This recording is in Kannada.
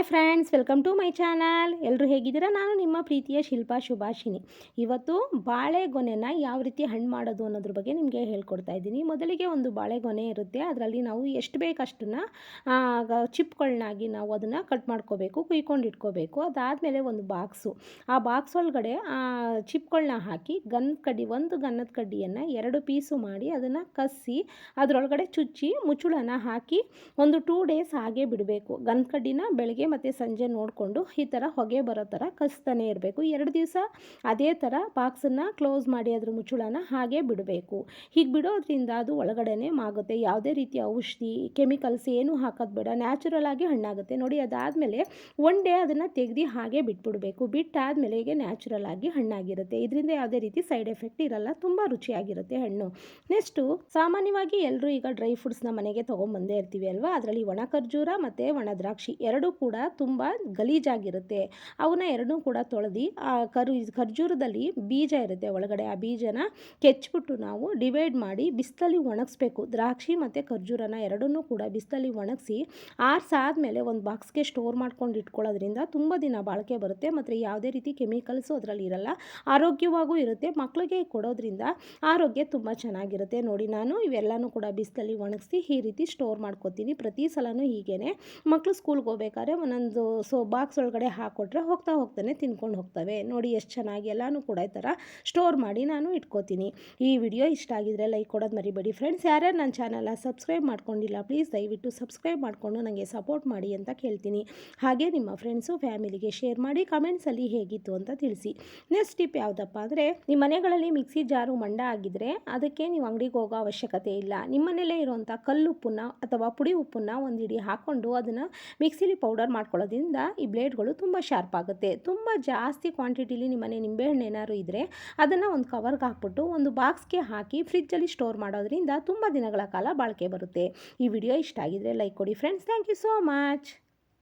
Hi friends, welcome to my channel. ಎಲ್ಲರೂ ಹೇಗಿದ್ದೀರಾ? ನಾನು ನಿಮ್ಮ ಪ್ರೀತಿಯ ಶಿಲ್ಪಾ ಶುಭಾಷಿನಿ ಇವತ್ತು ಬಾಳೆಗೊನೆನ ಯಾವ ರೀತಿ ಹಣ್ಣು ಮಾಡೋದು ಅನ್ನೋದ್ರ ಬಗ್ಗೆ ನಿಮಗೆ ಹೇಳ್ಕೊಡ್ತಾ ಇದ್ದೀನಿ. ಮೊದಲಿಗೆ ಒಂದು ಬಾಳೆಗೊನೆ ಇರುತ್ತೆ. ಅದರಲ್ಲಿ ನಾವು ಎಷ್ಟು ಬೇಕಷ್ಟನ್ನ ಚಿಪ್ಗಳನ್ನಾಗಿ ನಾವು ಅದನ್ನು ಕಟ್ ಮಾಡ್ಕೋಬೇಕು, ಕುಯ್ಕೊಂಡು ಇಟ್ಕೋಬೇಕು. ಅದಾದಮೇಲೆ ಒಂದು ಬಾಕ್ಸು. ಆ ಬಾಕ್ಸ್ ಒಳಗಡೆ ಚಿಪ್ಗಳನ್ನ ಹಾಕಿ ಗನ್ ಕಡ್ಡಿ, ಒಂದು ಗನ್ನದ ಕಡ್ಡಿಯನ್ನು ಎರಡು ಪೀಸು ಮಾಡಿ ಅದನ್ನು ಕಸಿ ಅದರೊಳಗಡೆ ಚುಚ್ಚಿ ಮುಚ್ಚುಳನ ಹಾಕಿ ಒಂದು ಟೂ ಡೇಸ್ ಹಾಗೆ ಬಿಡಬೇಕು. ಗನ್ ಕಡ್ಡಿನ ಬೆಳಗ್ಗೆ ಮತ್ತು ಸಂಜೆ ನೋಡಿಕೊಂಡು ಈ ಥರ ಹೊಗೆ ಬರೋ ಥರ ಕಸ್ತಾನೆ ಇರಬೇಕು. ಎರಡು ದಿವಸ ಅದೇ ಥರ ಬಾಕ್ಸನ್ನು ಕ್ಲೋಸ್ ಮಾಡಿ ಅದ್ರ ಮುಚ್ಚುಳನ ಹಾಗೆ ಬಿಡಬೇಕು. ಹೀಗೆ ಬಿಡೋದ್ರಿಂದ ಅದು ಒಳಗಡೆನೇ ಮಾಗುತ್ತೆ. ಯಾವುದೇ ರೀತಿಯ ಔಷಧಿ ಕೆಮಿಕಲ್ಸ್ ಏನೂ ಹಾಕೋದು ಬೇಡ. ನ್ಯಾಚುರಲ್ ಆಗಿ ಹಣ್ಣಾಗುತ್ತೆ. ನೋಡಿ, ಅದಾದಮೇಲೆ ಒನ್ ಡೇ ಅದನ್ನು ತೆಗೆದು ಹಾಗೆ ಬಿಟ್ಬಿಡಬೇಕು. ಬಿಟ್ಟಾದಮೇಲೆ ಹೀಗೆ ನ್ಯಾಚುರಲ್ ಆಗಿ ಹಣ್ಣಾಗಿರುತ್ತೆ. ಇದರಿಂದ ಯಾವುದೇ ರೀತಿ ಸೈಡ್ ಎಫೆಕ್ಟ್ ಇರಲ್ಲ. ತುಂಬ ರುಚಿಯಾಗಿರುತ್ತೆ ಹಣ್ಣು. ನೆಕ್ಸ್ಟು ಸಾಮಾನ್ಯವಾಗಿ ಎಲ್ಲರೂ ಈಗ ಡ್ರೈ ಫ್ರೂಟ್ಸ್ನ ಮನೆಗೆ ತೊಗೊಂಬಂದೇ ಇರ್ತೀವಿ ಅಲ್ವಾ? ಅದರಲ್ಲಿ ಒಣ ಖರ್ಜೂರ ಮತ್ತು ಒಣ ದ್ರಾಕ್ಷಿ ಎರಡೂ ತುಂಬ ಗಲೀಜಾಗಿರುತ್ತೆ. ಅವನ್ನ ಎರಡೂ ಕೂಡ ತೊಳೆದು, ಆ ಕರು, ಖರ್ಜೂರದಲ್ಲಿ ಬೀಜ ಇರುತ್ತೆ ಒಳಗಡೆ. ಆ ಬೀಜನ ಕೆಚ್ಚಿಬಿಟ್ಟು ನಾವು ಡಿವೈಡ್ ಮಾಡಿ ಬಿಸಿಲಲ್ಲಿ ಒಣಗಿಸ್ಬೇಕು. ದ್ರಾಕ್ಷಿ ಮತ್ತು ಖರ್ಜೂರನ ಎರಡನ್ನೂ ಕೂಡ ಬಿಸಿಲಲ್ಲಿ ಒಣಗಿಸಿ, ಆರಿಸಾದ್ಮೇಲೆ ಒಂದು ಬಾಕ್ಸ್ಗೆ ಸ್ಟೋರ್ ಮಾಡ್ಕೊಂಡು ಇಟ್ಕೊಳ್ಳೋದ್ರಿಂದ ತುಂಬ ದಿನ ಬಾಳಿಕೆ ಬರುತ್ತೆ. ಮತ್ತು ಯಾವುದೇ ರೀತಿ ಕೆಮಿಕಲ್ಸು ಅದರಲ್ಲಿ ಇರಲ್ಲ. ಆರೋಗ್ಯವಾಗೂ ಇರುತ್ತೆ. ಮಕ್ಕಳಿಗೆ ಕೊಡೋದ್ರಿಂದ ಆರೋಗ್ಯ ತುಂಬ ಚೆನ್ನಾಗಿರುತ್ತೆ. ನೋಡಿ, ನಾನು ಇವೆಲ್ಲನೂ ಕೂಡ ಬಿಸಿಲಲ್ಲಿ ಒಣಗಿಸಿ ಈ ರೀತಿ ಸ್ಟೋರ್ ಮಾಡ್ಕೋತೀನಿ. ಪ್ರತಿ ಸಲನೂ ಹೀಗೇ ಮಕ್ಕಳು ಸ್ಕೂಲ್ಗೆ ಹೋಗ್ಬೇಕಾದ್ರೆ ಒಂದೊಂದು ಸೊ ಬಾಕ್ಸ್ ಒಳಗಡೆ ಹಾಕ್ಕೊಟ್ರೆ ಹೋಗ್ತಾ ಹೋಗ್ತಾನೆ ತಿನ್ಕೊಂಡು ಹೋಗ್ತವೆ. ನೋಡಿ ಎಷ್ಟು ಚೆನ್ನಾಗಿ ಎಲ್ಲನೂ ಕೂಡ ಈ ಥರ ಸ್ಟೋರ್ ಮಾಡಿ ನಾನು ಇಟ್ಕೋತೀನಿ. ಈ ವಿಡಿಯೋ ಇಷ್ಟ ಆಗಿದ್ರೆ ಲೈಕ್ ಕೊಡೋದು ಮರಿಬೇಡಿ. ಫ್ರೆಂಡ್ಸ್ ಯಾರ್ಯಾರು ನನ್ನ ಚಾನಲ್ನ ಸಬ್ಸ್ಕ್ರೈಬ್ ಮಾಡ್ಕೊಂಡಿಲ್ಲ ಪ್ಲೀಸ್ ದಯವಿಟ್ಟು ಸಬ್ಸ್ಕ್ರೈಬ್ ಮಾಡಿಕೊಂಡು ನನಗೆ ಸಪೋರ್ಟ್ ಮಾಡಿ ಅಂತ ಕೇಳ್ತೀನಿ. ಹಾಗೆ ನಿಮ್ಮ ಫ್ರೆಂಡ್ಸು ಫ್ಯಾಮಿಲಿಗೆ ಶೇರ್ ಮಾಡಿ ಕಮೆಂಟ್ಸಲ್ಲಿ ಹೇಗಿತ್ತು ಅಂತ ತಿಳಿಸಿ. ನೆಕ್ಸ್ಟ್ ಟಿಪ್ ಯಾವುದಪ್ಪ ಅಂದರೆ ನಿಮ್ಮ ಮನೆಗಳಲ್ಲಿ ಮಿಕ್ಸಿ ಜಾರು ಮಂಡ ಆಗಿದ್ರೆ ಅದಕ್ಕೆ ನೀವು ಅಂಗಡಿಗೆ ಹೋಗೋ ಅವಶ್ಯಕತೆ ಇಲ್ಲ. ನಿಮ್ಮ ಮನೇಲೇ ಇರುವಂಥ ಕಲ್ಲುಪ್ಪನ್ನ ಅಥವಾ ಪುಡಿ ಉಪ್ಪನ್ನ ಒಂದು ಇಡಿ ಹಾಕ್ಕೊಂಡು ಅದನ್ನು ಮಿಕ್ಸಿಲಿ ಪೌಡರ್ ಮಾಡ್ಕೊಳ್ಳೋದ್ರಿಂದ ಈ ಬ್ಲೇಡ್ಗಳು ತುಂಬ ಶಾರ್ಪ್ ಆಗುತ್ತೆ. ತುಂಬ ಜಾಸ್ತಿ ಕ್ವಾಂಟಿಟಿಲಿ ನಿಮ್ಮನೆ ನಿಂಬೆಹಣ್ಣು ಏನಾದ್ರು ಇದ್ದರೆ ಅದನ್ನು ಒಂದು ಕವರ್ಗೆ ಹಾಕ್ಬಿಟ್ಟು ಒಂದು ಬಾಕ್ಸ್ಗೆ ಹಾಕಿ ಫ್ರಿಜ್ಜಲ್ಲಿ ಸ್ಟೋರ್ ಮಾಡೋದ್ರಿಂದ ತುಂಬ ದಿನಗಳ ಕಾಲ ಬಾಳಿಕೆ ಬರುತ್ತೆ. ಈ ವಿಡಿಯೋ ಇಷ್ಟ ಆಗಿದ್ರೆ ಲೈಕ್ ಕೊಡಿ. Friends thank you so much.